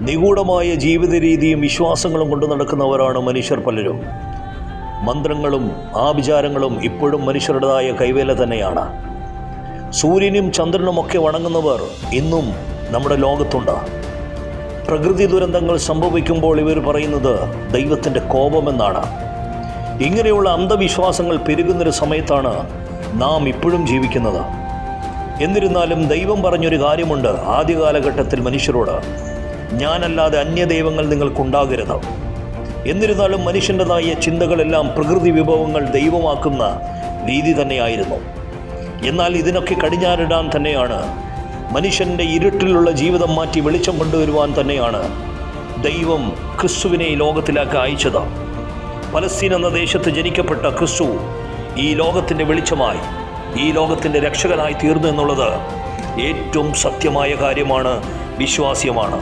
നിഗൂഢമായ ജീവിത രീതിയും വിശ്വാസങ്ങളും കൊണ്ട് നടക്കുന്നവരാണ് മനുഷ്യർ പലരും. മന്ത്രങ്ങളും ആഭിചാരങ്ങളും ഇപ്പോഴും മനുഷ്യരുടേതായ കൈവേല തന്നെയാണ്. സൂര്യനും ചന്ദ്രനുമൊക്കെ വണങ്ങുന്നവർ ഇന്നും നമ്മുടെ ലോകത്തുണ്ട്. പ്രകൃതി ദുരന്തങ്ങൾ സംഭവിക്കുമ്പോൾ ഇവർ പറയുന്നത് ദൈവത്തിന്റെ കോപമെന്നാണ്. ഇങ്ങനെയുള്ള അന്ധവിശ്വാസങ്ങൾ പെരുകുന്നൊരു സമയത്താണ് നാം ഇപ്പോഴും ജീവിക്കുന്നത്. എന്നിരുന്നാലും ദൈവം പറഞ്ഞൊരു കാര്യമുണ്ട് ആദ്യ കാലഘട്ടത്തിൽ മനുഷ്യരോട്. ഞാനല്ലാതെ അന്യദൈവങ്ങൾ നിങ്ങൾക്കുണ്ടാകരുത്. എന്നിരുന്നാലും മനുഷ്യന്റെതായ ചിന്തകളെല്ലാം പ്രകൃതി വിഭവങ്ങൾ ദൈവമാക്കുന്ന രീതി തന്നെയായിരുന്നു. എന്നാൽ ഇതിനൊക്കെ കടിഞ്ഞാറിടാൻ തന്നെയാണ്. മനുഷ്യന്റെ ഇരുട്ടിലുള്ള ജീവിതം മാറ്റി വെളിച്ചം കൊണ്ടുവരുവാൻ തന്നെയാണ് ദൈവം ക്രിസ്തുവിനെ ഈ ലോകത്തിലേക്ക് അയച്ചത്. പലസ്തീൻ എന്ന ദേശത്ത് ജനിക്കപ്പെട്ട ക്രിസ്തു ഈ ലോകത്തിന്റെ വെളിച്ചമായി ഈ ലോകത്തിന്റെ രക്ഷകനായി തീർന്നു എന്നുള്ളത് ഏറ്റവും സത്യമായ കാര്യമാണ് വിശ്വാസ്യമാണ്.